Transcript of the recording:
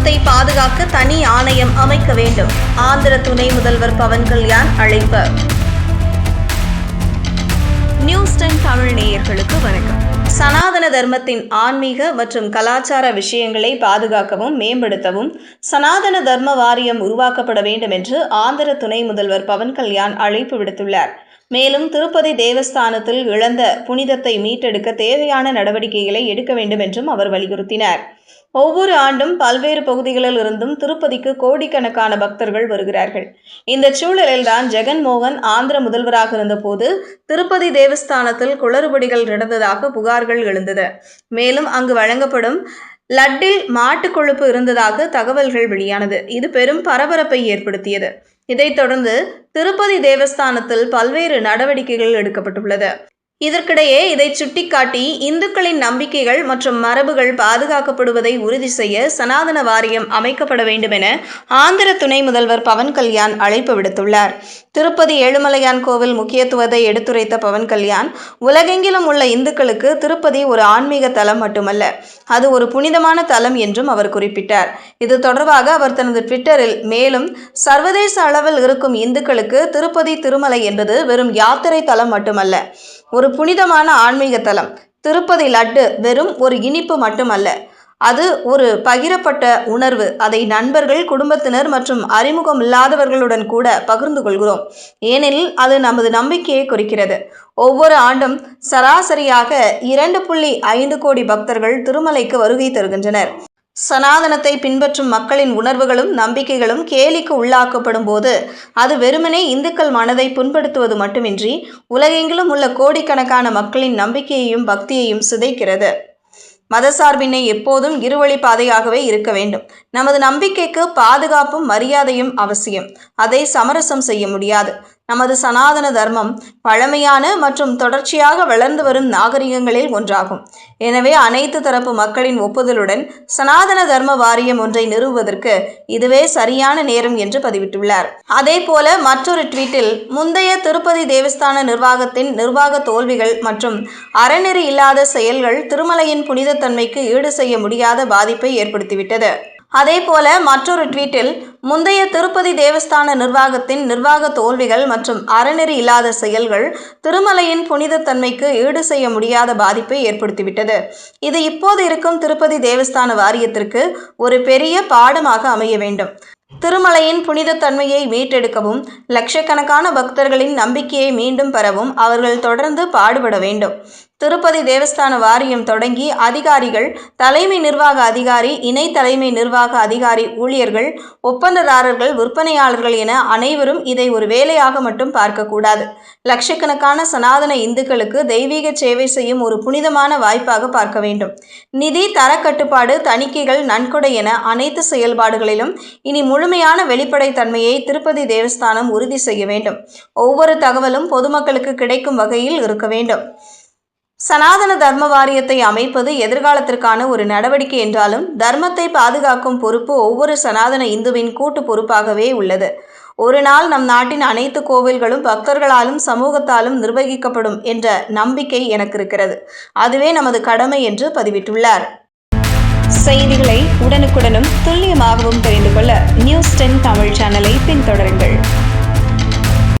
வனத்தை பாதுகாக்க தனி ஆணையம் அமைக்க வேண்டும். ஆந்திர துணை முதல்வர் பவன் கல்யாண் அழைப்பு. நியூஸ் டென் தமிழ் நேயர்களுக்கு வணக்கம். சனாதன தர்மத்தின் ஆன்மீக மற்றும் கலாச்சார விஷயங்களை பாதுகாக்கவும் மேம்படுத்தவும் சனாதன தர்ம வாரியம் உருவாக்கப்பட வேண்டும் என்று ஆந்திர துணை முதல்வர் பவன் கல்யாண் அழைப்பு விடுத்துள்ளார். மேலும் திருப்பதி தேவஸ்தானத்தில் இழந்த புனிதத்தை மீட்டெடுக்க தேவையான நடவடிக்கைகளை எடுக்க வேண்டும் என்றும் அவர் வலியுறுத்தினார். ஒவ்வொரு ஆண்டும் பல்வேறு பகுதிகளில் இருந்தும் திருப்பதிக்கு கோடிக்கணக்கான பக்தர்கள் வருகிறார்கள். இந்த சூழலில்தான் ஜெகன்மோகன் ஆந்திர முதல்வராக இருந்தபோது திருப்பதி தேவஸ்தானத்தில் குளறுபடிகள் நடந்ததாக புகார்கள் எழுந்தது. மேலும் அங்கு வழங்கப்படும் லட்டில் மாட்டுக் கொழுப்பு இருந்ததாக தகவல்கள் வெளியானது. இது பெரும் பரபரப்பை ஏற்படுத்தியது. இதைத் தொடர்ந்து திருப்பதி தேவஸ்தானத்தில் பல்வேறு நடவடிக்கைகள் எடுக்கப்பட்டுள்ளது. இதற்கிடையே இதை சுட்டிக்காட்டி இந்துக்களின் நம்பிக்கைகள் மற்றும் மரபுகள் பாதுகாக்கப்படுவதை உறுதி செய்ய சனாதன வாரியம் அமைக்கப்பட வேண்டும் என ஆந்திர துணை முதல்வர் பவன் கல்யாண் அழைப்பு விடுத்துள்ளார். திருப்பதி ஏழுமலையான் கோவில் முக்கியத்துவத்தை எடுத்துரைத்த பவன் கல்யாண் உலகெங்கிலும் உள்ள இந்துக்களுக்கு திருப்பதி ஒரு ஆன்மீக தலம் மட்டுமல்ல அது ஒரு புனிதமான தலம் என்றும் அவர் குறிப்பிட்டார். இது தொடர்பாக அவர் தனது ட்விட்டரில் மேலும் சர்வதேச அளவில் இருக்கும் இந்துக்களுக்கு திருப்பதி திருமலை என்பது வெறும் யாத்திரை தலம் மட்டுமல்ல ஒரு புனிதமான ஆன்மீக தலம். திருப்பதி லட்டு வெறும் ஒரு இனிப்பு மட்டுமல்ல. அது ஒரு பகிரப்பட்ட உணர்வு. அதை நண்பர்கள் குடும்பத்தினர் மற்றும் அறிமுகம் இல்லாதவர்களுடன் கூட பகிர்ந்து கொள்கிறோம். ஏனெனில் அது நமது நம்பிக்கையை குறிக்கிறது. ஒவ்வொரு ஆண்டும் சராசரியாக இரண்டு புள்ளி ஐந்து கோடி பக்தர்கள் திருமலைக்கு வருகை தருகின்றனர். சனாதனத்தை பின்பற்றும் மக்களின் உணர்வுகளும் நம்பிக்கைகளும் கேலிக்கு உள்ளாக்கப்படும் போது அது வெறுமனே இந்துக்கள் மனதை புண்படுத்துவது மட்டுமின்றி உலகெங்கிலும் உள்ள கோடிக்கணக்கான மக்களின் நம்பிக்கையையும் பக்தியையும் சிதைக்கிறது. மதசார்பின்மை எப்போதும் இருவழி பாதையாகவே இருக்க வேண்டும். நமது நம்பிக்கைக்கு பாதுகாப்பும் மரியாதையும் அவசியம். அதை சமரசம் செய்ய முடியாது. நமது சனாதன தர்மம் பழமையான மற்றும் தொடர்ச்சியாக வளர்ந்து வரும் நாகரிகங்களில் ஒன்றாகும். எனவே அனைத்து தரப்பு மக்களின் ஒப்புதலுடன் சனாதன தர்ம வாரியம் ஒன்றை நிறுவுவதற்கு இதுவே சரியான நேரம் என்று பதிவிட்டுள்ளார். அதே போல மற்றொரு ட்வீட்டில் முந்தைய திருப்பதி தேவஸ்தான நிர்வாகத்தின் நிர்வாக தோல்விகள் மற்றும் அறநெறி இல்லாத செயல்கள் திருமலையின் புனிதத்தன்மைக்கு ஈடு செய்ய முடியாத பாதிப்பை ஏற்படுத்திவிட்டது. அதேபோல மற்றொரு ட்வீட்டில் முந்தைய திருப்பதி தேவஸ்தான நிர்வாகத்தின் நிர்வாக தோல்விகள் மற்றும் அறநெறி இல்லாத செயல்கள் திருமலையின் புனிதத்தன்மைக்கு ஈடு செய்ய முடியாத பாதிப்பை ஏற்படுத்திவிட்டது. இது இப்போது இருக்கும் திருப்பதி தேவஸ்தான வாரியத்திற்கு ஒரு பெரிய பாடமாக அமைய வேண்டும். திருமலையின் புனிதத்தன்மையை மீட்டெடுக்கவும் லட்சக்கணக்கான பக்தர்களின் நம்பிக்கையை மீண்டும் பெறவும் அவர்கள் தொடர்ந்து பாடுபட வேண்டும். திருப்பதி தேவஸ்தான வாரியம் தொடங்கி அதிகாரிகள் தலைமை நிர்வாக அதிகாரி இணை தலைமை நிர்வாக அதிகாரி ஊழியர்கள் ஒப்பந்ததாரர்கள் விற்பனையாளர்கள் என அனைவரும் இதை ஒரு வேலையாக மட்டும் பார்க்கக்கூடாது. லட்சக்கணக்கான சனாதன இந்துக்களுக்கு தெய்வீக சேவை செய்யும் ஒரு புனிதமான வாய்ப்பாக பார்க்க வேண்டும். நிதி தரக்கட்டுப்பாடு தணிக்கைகள் நன்கொடை என அனைத்து செயல்பாடுகளிலும் இனி முழுமையான வெளிப்படைத்தன்மையை திருப்பதி தேவஸ்தானம் உறுதி செய்ய வேண்டும். ஒவ்வொரு தகவலும் பொதுமக்களுக்கு கிடைக்கும் வகையில் இருக்க வேண்டும். சனாதன தர்ம வாரியத்தை அமைப்பது எதிர்காலத்திற்கான ஒரு நடவடிக்கை என்றாலும் தர்மத்தை பாதுகாக்கும் பொறுப்பு ஒவ்வொரு சனாதன இந்துவின் கூட்டு பொறுப்பாகவே உள்ளது. ஒரு நாள் நம் நாட்டின் அனைத்து கோவில்களும் பக்தர்களாலும் சமூகத்தாலும் நிர்வகிக்கப்படும் என்ற நம்பிக்கை எனக்கு இருக்கிறது அதுவே நமது கடமை என்று பதிவிட்டுள்ளார். செய்திகளை உடனுக்குடனும் துல்லியமாகவும் தெரிந்து கொள்ள நியூஸ் டென் தமிழ் சேனலை பின்தொடருங்கள்.